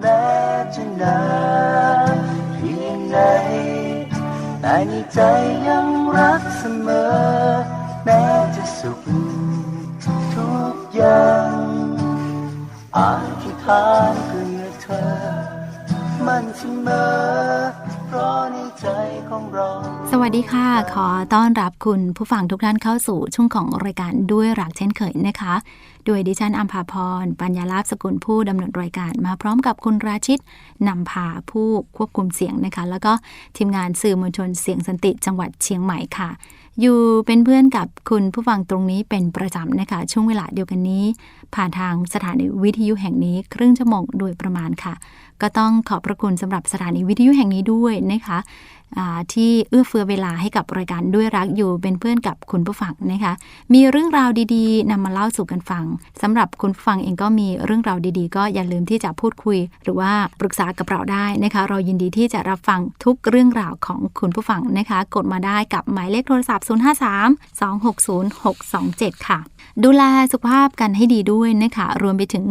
แม้จะนานเพียงไหนแต่ในใจยังรักเสมอ แม้จะสุขทุกอย่างอาจที่ถานเพื่อเธอ มันเสมอ สวัสดีค่ะ ขอต้อนรับคุณผู้ฟังทุกท่านเข้าสู่ช่วงของรายการด้วยรักเช่นเคยนะคะ โดยดิฉันอัมพาพร ปัญญาลาภสกุลผู้ดำเนินรายการมาพร้อมกับคุณราชิตนำพาผู้ควบคุมเสียงนะคะ แล้วก็ทีมงานสื่อมวลชนเสียงสันติจังหวัดเชียงใหม่ค่ะ อยู่เป็นเพื่อนกับคุณผู้ฟังตรงนี้เป็นประจำนะคะ ช่วงเวลาเดียวกันนี้ ผ่านทางสถานีวิทยุแห่งนี้ ครึ่งชั่วโมงโดยประมาณค่ะ ก็ต้องขอบพระคุณสำหรับสถานีวิทยุแห่งนี้ด้วยนะคะ ที่เอื้อเฟื้อเวลาให้กับรายการด้วยรักอยู่เป็นเพื่อนกับคุณผู้ฟังนะคะ มีเรื่องราวดีๆนำมาเล่าสู่กันฟังสำหรับคุณฟังเองก็มีเรื่องราวดีๆ ก็อย่าลืมที่จะพูดคุย หรือว่าปรึกษากับเราได้นะคะ เรายินดีที่จะรับฟังทุกเรื่องราวของคุณผู้ฟังนะคะ กดมาได้กับหมายเลขโทรศัพท์ 053 260 627 ค่ะ ดูแลสุขภาพกันให้ดีด้วยนะคะ รวมไปถึง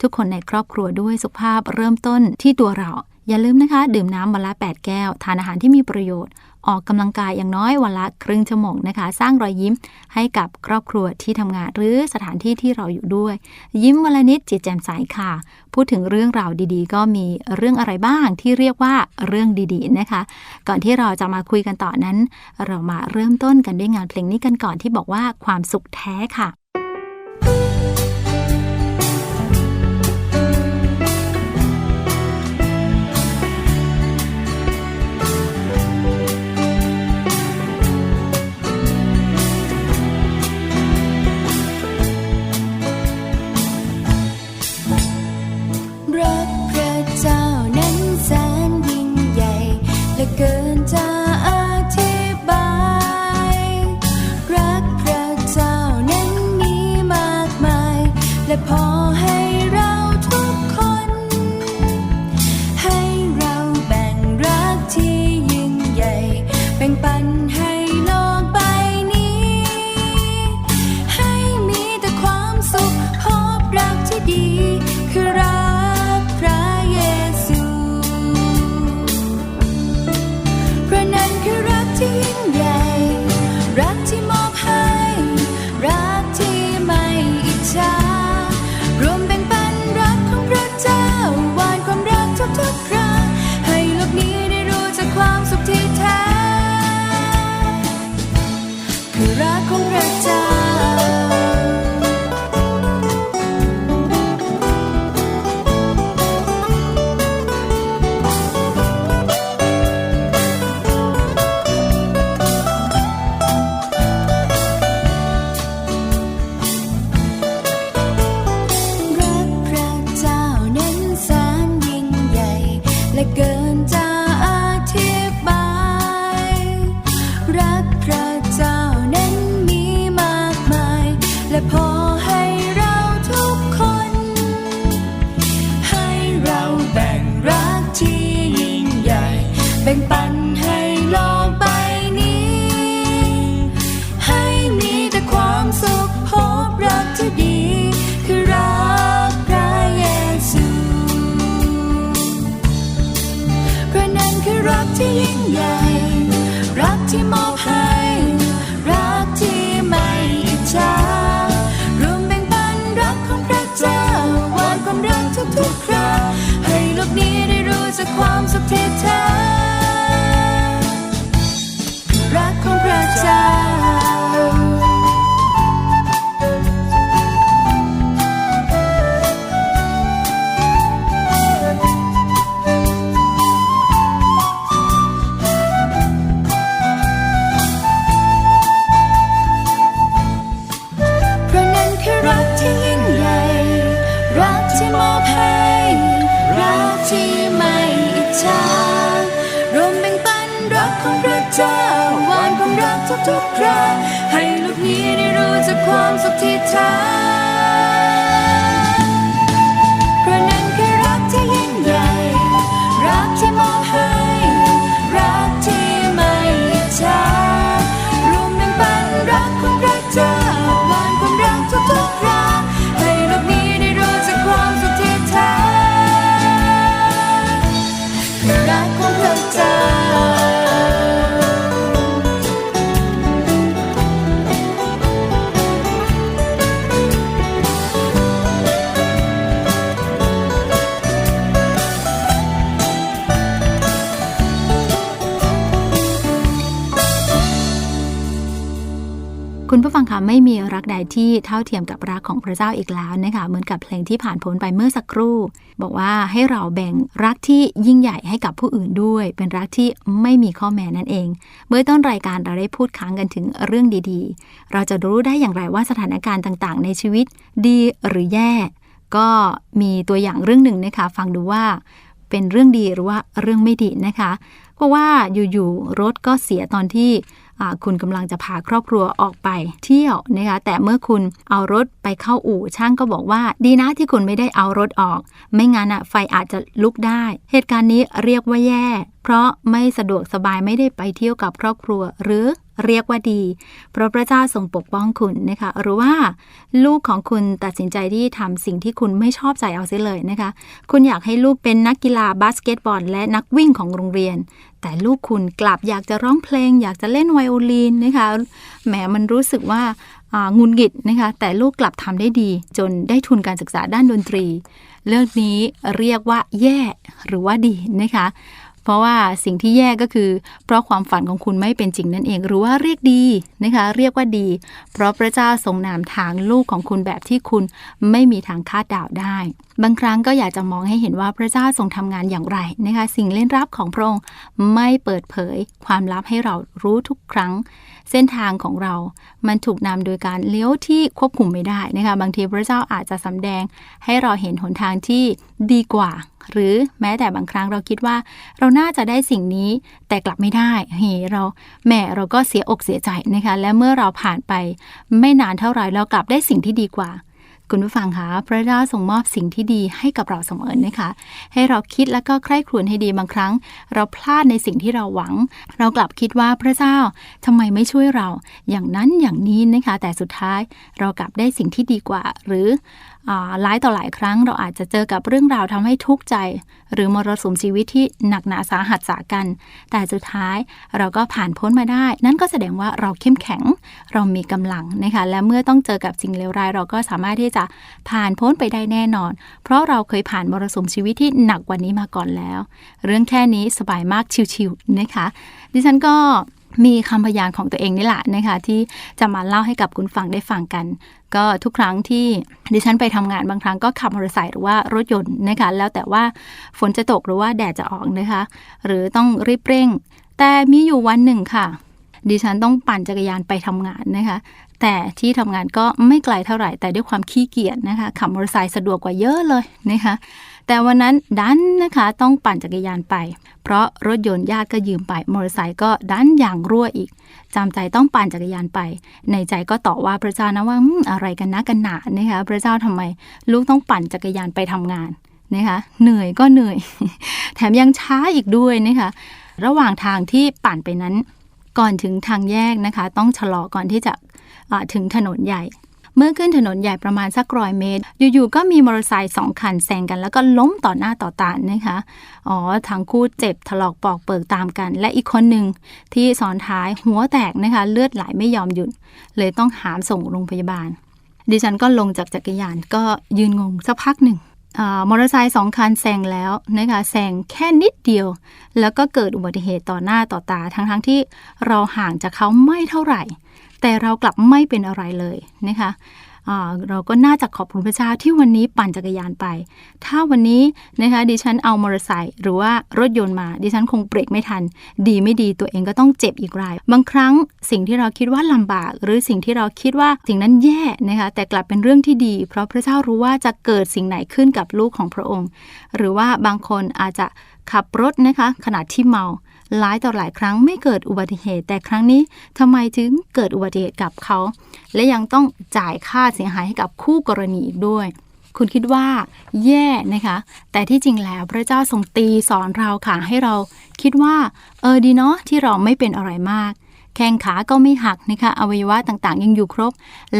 ทุกคนในครอบครัวด้วยสุขภาพเริ่มต้นที่ตัวเรา อย่าลืมนะคะ ดื่มน้ำวันละ 8 แก้ว ทานอาหารที่มีประโยชน์ ออกกำลังกายอย่างน้อยวันละครึ่งชั่วโมงนะคะ สร้างรอยยิ้มให้กับครอบครัวที่ทำงานหรือสถานที่ที่เราอยู่ด้วย ยิ้มวันละนิดจิตแจ่มใสค่ะ พูดถึงเรื่องราวดีๆ ก็มีเรื่องอะไรบ้างที่เรียกว่าเรื่องดีๆนะคะ ก่อนที่เราจะมาคุยกันต่อนั้น เรามาเริ่มต้นกันด้วยงานเพลงนี้กันก่อนที่บอกว่าความสุขแท้ค่ะ แล คุณผู้ฟังคะไม่มีรักใดที่เท่าเทียมกับรักของพระเจ้าอีกแล้วนะคะเหมือนกับเพลงที่ผ่านพ้นไปเมื่อสักครู่ บอกว่าให้เราแบ่งรักที่ยิ่งใหญ่ให้กับผู้อื่นด้วย เป็นรักที่ไม่มีข้อแม้นั่นเอง เมื่อต้นรายการเราได้พูดค้างกันถึงเรื่องดีๆ เราจะรู้ได้อย่างไรว่าสถานการณ์ต่างๆ ในชีวิตดีหรือแย่ ก็มีตัวอย่างเรื่องหนึ่งนะคะฟังดูว่าเป็นเรื่องดีหรือว่าเรื่องไม่ดีนะคะเพราะว่าอยู่ๆรถก็เสียตอนที่ คุณกำลังจะพาครอบครัวออกไปเที่ยวนะคะแต่เมื่อคุณเอารถไปเข้าอู่ช่างก็บอกว่า ดีนะที่คุณไม่ได้เอารถออก ไม่งั้นอะไฟอาจจะลุกได้ เหตุการณ์นี้เรียกว่าแย่ เพราะไม่สะดวกสบายไม่ได้ไปเที่ยวกับครอบครัวหรือ เรียกว่าดี เพราะพระเจ้าทรงปกป้องคุณนะคะ หรือว่าลูกของคุณตัดสินใจที่ทำสิ่งที่คุณไม่ชอบใจเอาเสียเลยนะคะ คุณอยากให้ลูกเป็นนักกีฬาบาสเกตบอล และนักวิ่งของโรงเรียน แต่ลูกคุณกลับอยากจะร้องเพลง อยากจะเล่นไวโอลินนะคะ แหมมันรู้สึกว่างุนกิดนะคะ แต่ลูกกลับทำได้ดี จนได้ทุนการศึกษาด้านดนตรี เรื่องนี้เรียกว่าแย่หรือว่าดีนะคะ เพราะว่าสิ่งที่แย่ก็คือ เพราะความฝันของคุณไม่เป็นจริงนั่นเอง หรือว่าเรียกดีนะคะ เรียกว่าดี เพราะพระเจ้าทรงนำทางลูกของคุณแบบที่คุณไม่มีทางคาดเดาได้ บางครั้งก็อยากจะมองให้เห็นว่าพระเจ้าทรงทำงานอย่างไรนะคะ สิ่งเล่นลับของพระองค์ไม่เปิดเผย ความลับให้เรารู้ทุกครั้ง เส้นทางของเรา มันถูกนำโดยการเลี้ยวที่ควบคุมไม่ได้นะคะ บางทีพระเจ้าอาจจะสำแดง ให้เราเห็นหนทางที่ดีกว่า หรือแม้แต่บางครั้งเราคิดว่า เราน่าจะได้สิ่งนี้แต่กลับไม่ได้เฮ้เราแหม่เราก็เสียอกเสียใจนะคะ และเมื่อเราผ่านไปไม่นานเท่าไหร่เรากลับได้สิ่งที่ดีกว่า คุณผู้ฟังคะพระเจ้าทรงมอบสิ่งที่ดีให้กับเราเสมอนะคะ ให้เราคิดแล้วก็ใคร่ครวญให้ดีบางครั้ง เราพลาดในสิ่งที่เราหวัง เรากลับคิดว่าพระเจ้าทำไมไม่ช่วยเรา อย่างนั้นอย่างนี้นะคะ แต่สุดท้ายเรากลับได้สิ่งที่ดีกว่า หรือหลายต่อหลายครั้งเราอาจจะเจอกับเรื่องราวทำให้ทุกข์ใจ หรือมรสุมชีวิตที่หนักหนาสาหัสสากัน แต่สุดท้ายเราก็ผ่านพ้นมาได้ นั่นก็แสดงว่าเราเข้มแข็ง เรามีกำลังนะคะและเมื่อต้องเจอกับสิ่งเลวร้ายเราก็สามารถที่จะจะผ่านพ้นไปได้แน่นอน เพราะเราเคยผ่านมรสุมชีวิตที่หนักกว่านี้มาก่อนแล้ว เรื่องแค่นี้สบายมากชิวๆนะคะ ดิฉันก็มีคำพยานของตัวเองนี่แหละนะคะที่จะมาเล่าให้กับคุณฟังได้ฟังกัน ก็ทุกครั้งที่ดิฉันไปทำงานบางครั้งก็ขับมอเตอร์ไซค์หรือว่ารถยนต์นะคะแล้วแต่ว่าฝนจะตกหรือว่าแดดจะออกนะคะ หรือต้องรีบเร่ง แต่มีอยู่วันหนึ่งค่ะ ดิฉันต้องปั่นจักรยานไปทำงานนะคะ แต่ที่ทำงานก็ไม่ไกลเท่าไหร่ แต่ด้วยความขี้เกียจนะคะขับมอเตอร์ไซค์สะดวกกว่าเยอะเลยนะคะแต่วันนั้นดันนะคะต้องปั่นจักรยานไป เพราะรถยนต์ญาติก็ยืมไปมอเตอร์ไซค์ก็ดันอย่างรั่วอีกจำใจต้องปั่นจักรยานไป ในใจก็ต่อว่าพระเจ้านะว่าอะไรกันนะกันหนานะคะพระเจ้าทำไม ลูกต้องปั่นจักรยานไปทำงานนะคะเหนื่อยก็เหนื่อย แถมยังช้าอีกด้วยนะคะระหว่างทางที่ปั่นไปนั้น ก่อนถึงทางแยกนะคะ ต้องชะลอก่อนที่จะ ถึงถนนใหญ่ เมื่อขึ้นถนนใหญ่ประมาณสักร้อยเมตร อยู่ๆก็มีมอเตอร์ไซค์สองคันแซงกัน แล้วก็ล้มต่อหน้าต่อตานะคะอ๋อทั้งคู่เจ็บถลอกปอกเปิกตามกัน และอีกคนหนึ่งที่ซ้อนท้ายหัวแตกนะคะ เลือดไหลไม่ยอมหยุด เลยต้องหามส่งโรงพยาบาล ดิฉันก็ลงจากจักรยานก็ยืนงงสักพักหนึ่งอมอเตอร์ไซค์สองคันแซงแล้วนะคะแซงแค่นิดเดียว แล้วก็เกิดอุบัติเหตุต่อหน้าต่อตา ทั้งๆทที่เราห่างจากเขาไม่เท่าไหร่ แต่เรากลับไม่เป็นอะไรเลยนะคะเราก็น่าจะขอบคุณพระเจ้าที่วันนี้ปั่นจักรยานไป ถ้าวันนี้นะคะดิฉันเอามอเตอร์ไซค์หรือว่ารถยนต์มา ดิฉันคงเบรกไม่ทัน ดีไม่ดีตัวเองก็ต้องเจ็บอีกราย บางครั้งสิ่งที่เราคิดว่าลำบาก หรือสิ่งที่เราคิดว่าสิ่งนั้นแย่นะคะแต่กลับเป็นเรื่องที่ดี เพราะพระเจ้ารู้ว่าจะเกิดสิ่งไหนขึ้นกับลูกของพระองค์ หรือว่าบางคนอาจจะขับรถนะคะขณะที่เมา หลายต่อหลายครั้งไม่เกิดอุบัติเหตุ แต่ครั้งนี้ทำไมถึงเกิดอุบัติเหตุกับเขา และยังต้องจ่ายค่าเสียหายให้กับคู่กรณีอีกด้วยคุณคิดว่าแย่นะคะ แต่ที่จริงแล้วพระเจ้าทรงตีสอนเราค่ะให้เราคิดว่า เออดีเนาะที่เราไม่เป็นอะไรมาก แข้งขาก็ไม่หักนะคะ อวัยวะต่างๆ ยังอยู่ครบ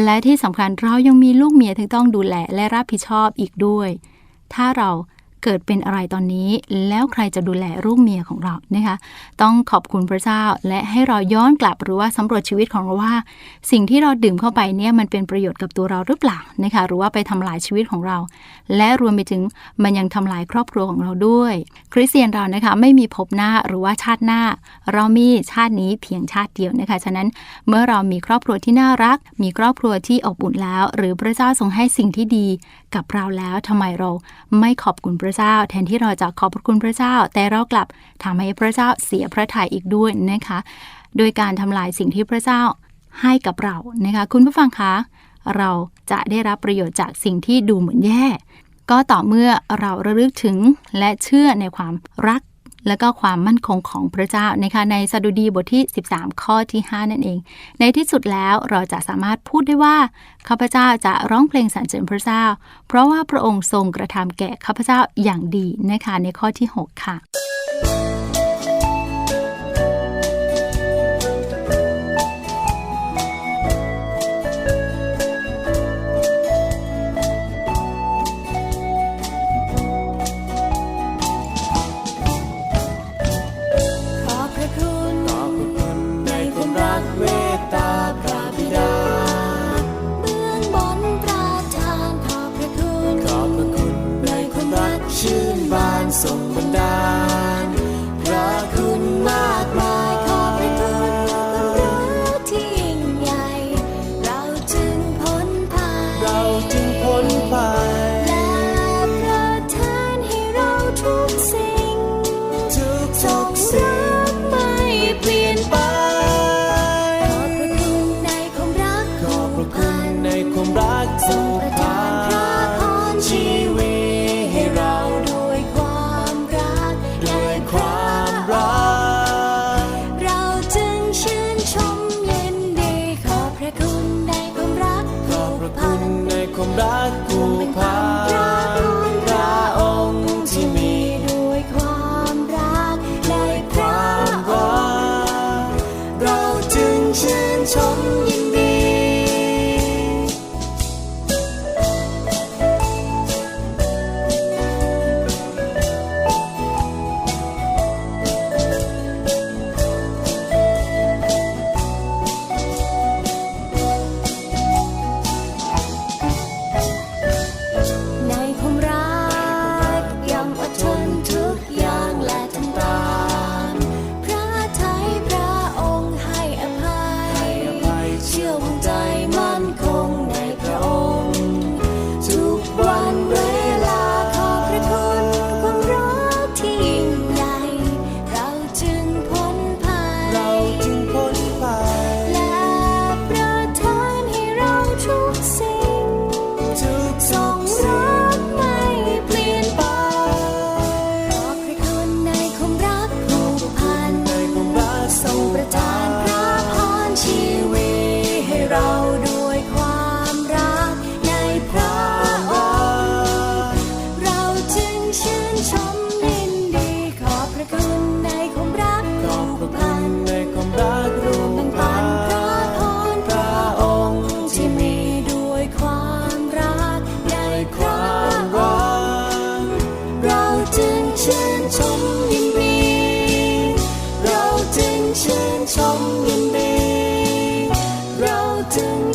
และที่สำคัญเรายังมีลูกเมียที่ต้องดูแลและรับผิดชอบอีกด้วย ถ้าเรา เกิดเป็นอะไรตอนนี้ แล้วใครจะดูแลลูกเมียของเรานะคะต้องขอบคุณพระเจ้าและให้เราย้อนกลับหรือว่าสำรวจชีวิตของเราว่า สิ่งที่เราดื่มเข้าไปเนี่ยมันเป็นประโยชน์กับตัวเราหรือเปล่านะคะหรือว่าไปทำลายชีวิตของเรา และรวมไปถึงมันยังทำลายครอบครัวของเราด้วย คริสเตียนเรานะคะไม่มีภพหน้าหรือว่าชาติหน้า เรามีชาตินี้เพียงชาติเดียวนะคะฉะนั้นเมื่อเรามีครอบครัวที่น่ารัก มีครอบครัวที่อบอุ่นแล้ว หรือพระเจ้าทรงให้สิ่งที่ดีกับเราแล้วทำไมเราไม่ขอบคุณพระเจ้า แทนที่เราจะขอบพระคุณพระเจ้า แต่เรากลับทำให้พระเจ้าเสียพระทัยอีกด้วยนะคะ โดยการทำลายสิ่งที่พระเจ้าให้กับเรานะคะ คุณผู้ฟังคะเราจะได้รับประโยชน์จากสิ่งที่ดูเหมือนแย่ ก็ต่อเมื่อเราระลึกถึงและเชื่อในความรัก และก็ความมั่นคงของพระเจ้านะคะในสดุดีบทที่ 13 ข้อที่ 5 นั่นเอง ในที่สุดแล้วเราจะสามารถพูดได้ว่าข้าพเจ้าจะร้องเพลงสรรเสริญพระเจ้า เพราะว่าพระองค์ทรงกระทำแก่ข้าพเจ้าอย่างดีนะคะในข้อที่ 6 ค่ะ รัก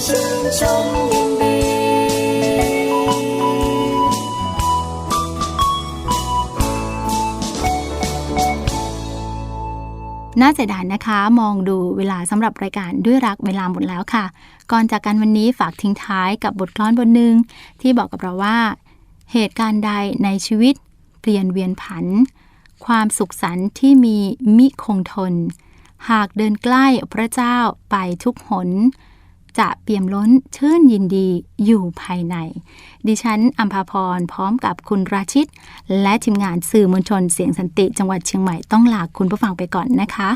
ชื่นชมยินดีน่าเสียดายนะคะ มองดูเวลาสำหรับรายการด้วยรักเวลาหมดแล้วค่ะ ก่อนจากกันวันนี้ฝากทิ้งท้ายกับบทกลอนบทหนึ่งที่บอกกับเราว่า เหตุการณ์ใดในชีวิต เปลี่ยนเวียนผัน ความสุขสันต์ที่มีมิคงทน หากเดินใกล้พระเจ้าไปทุกหน จะเปี่ยมล้นชื่นยินดีอยู่ภายใน ดิฉันอัมพาพรพร้อมกับคุณราชิต และทีมงานสื่อมวลชนเสียงสันติจังหวัดเชียงใหม่ต้องลาคุณผู้ฟังไปก่อนนะคะ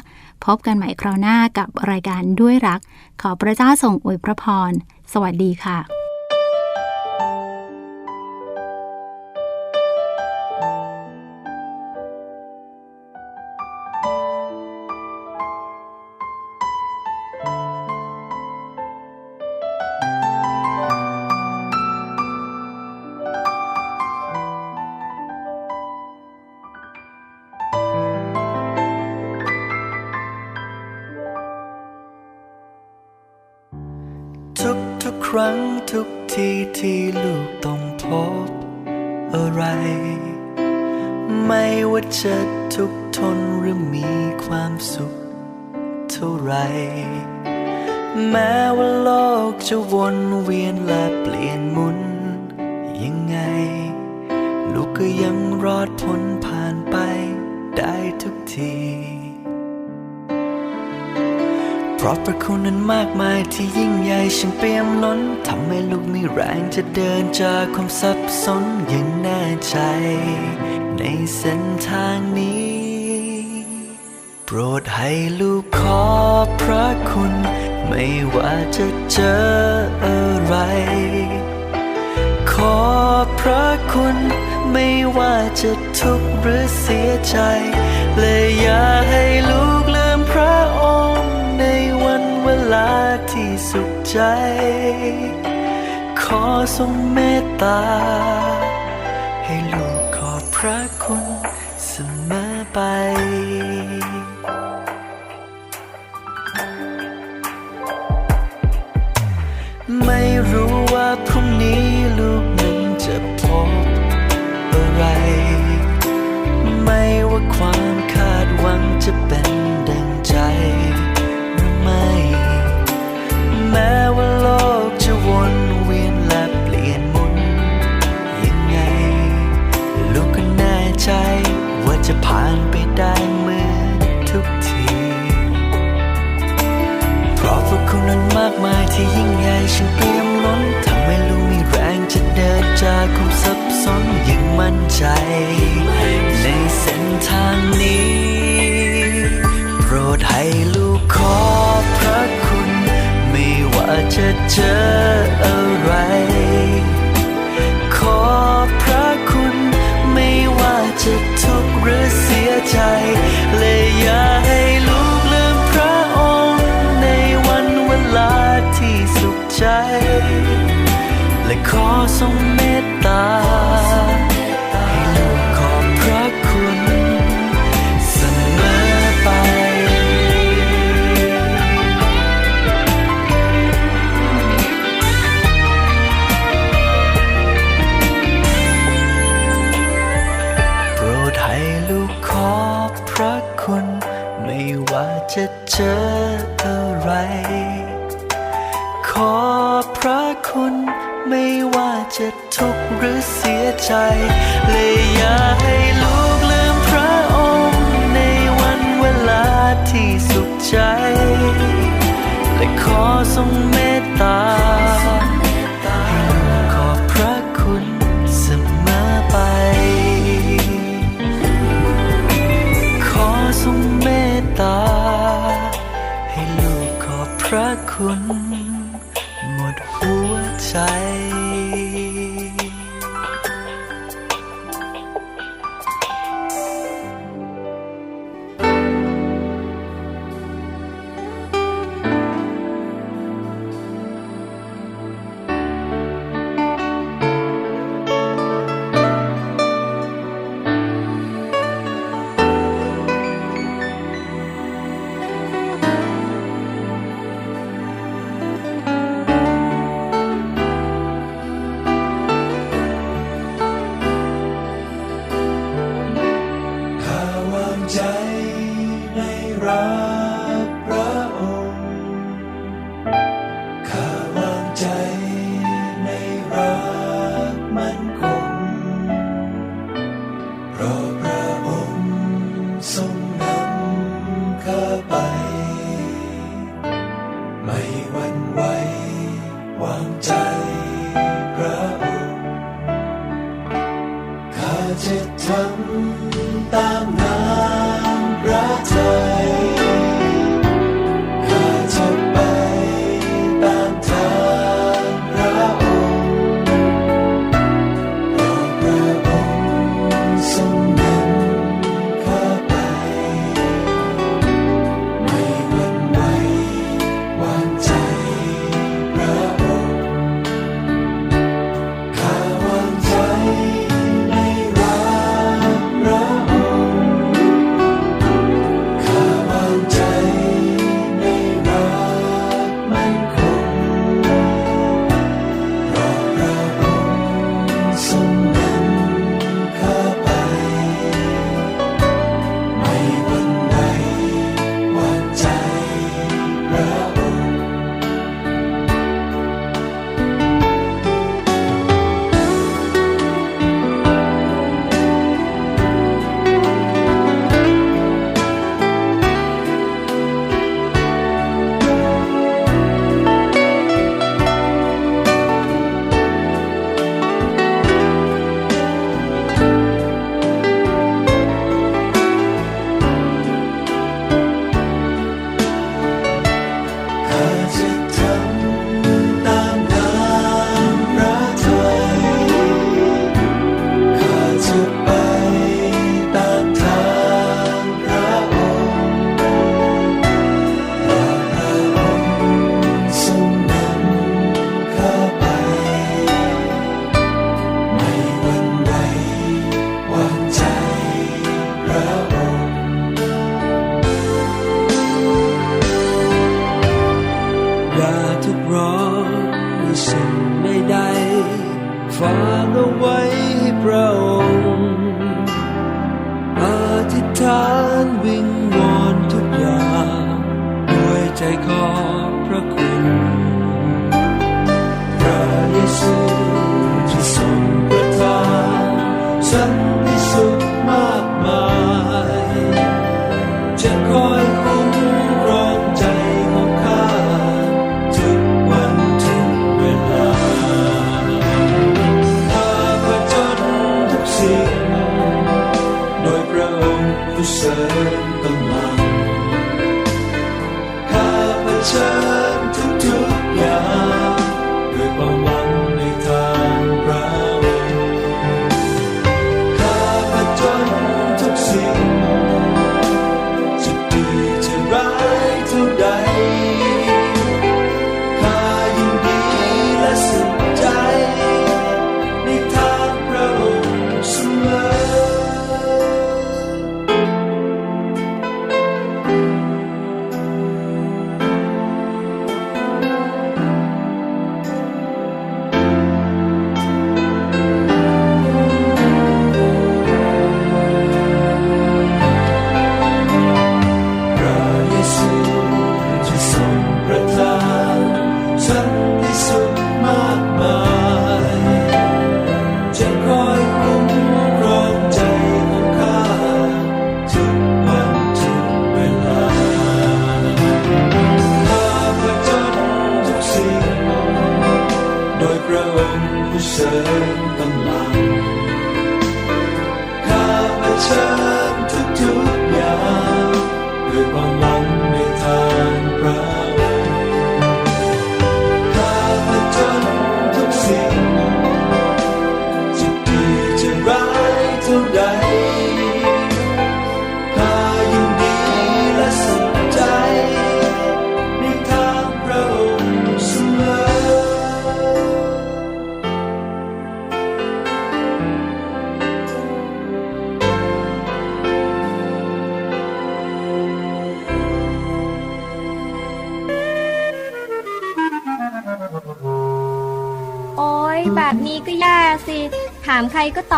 พบกันใหม่คราวหน้ากับรายการด้วยรัก ขอพระเจ้าส่งอวยพระพร สวัสดีค่ะ มีความสุขเท่าไร แม้ว่าโลกจะวนเวียนและเปลี่ยนหมุน ยังไง ลูกก็ยังรอดพ้นผ่านไปได้ทุกที เพราะพระคุณนั้นมากมายที่ยิ่งใหญ่ฉันเปี่ยมล้นทำให้ลูกมีแรงจะเดินจากความสับสนอย่างแน่ใจ ในเส้นทางนี้ รดให้ลูกขอพระคุณ ไม่ว่าจะเจออะไร ขอพระคุณ ไม่ว่าจะทุกข์หรือเสียใจและอย่าให้ลูกลืมพระองค์ในวันเวลาที่สุขใจ ขอทรงเมตตา ให้ลูกขอพระคุณเสมอไป รู้ว่าพรุ่งนี้ลูกนั้นจะพบอะไร ไม่ว่าความคาดหวังจะเป็นดังใจหรือไม่ แม้ว่าโลกจะวนเวียนและเปลี่ยนหมุนยังไง ลูกก็แน่ใจว่าจะผ่านไปได้เหมือนทุกที เพราะพวกคุณนั้นมากมายที่ยิ่งใหญ่ฉัน จ จะทุกข์หรือเสียใจและอย่าให้ลูกลืมพระองค์ ในวันเวลาที่สุขใจ และขอทรงเมตตาให้ลูกขอบพระคุณเสมอไป ขอทรงเมตตา ให้ลูกขอบพระคุณ so dancing.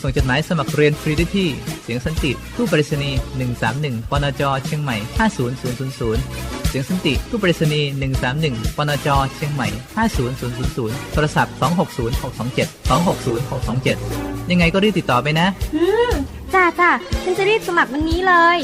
ส่งจดหมายสมัครเรียนฟรีได้ที่ เสียงสันติตู้ปริศนีย131ปนจเชียงใหม่ 50000 เสียงสันติตู้ปริศนีย131ปนจเชียงใหม่ 50000 โทรศัพท์ 260 627 260 627 ยังไงก็รีบติดต่อไปนะ อืมจ้าจ้าฉันจะรีบสมัครวันนี้เลย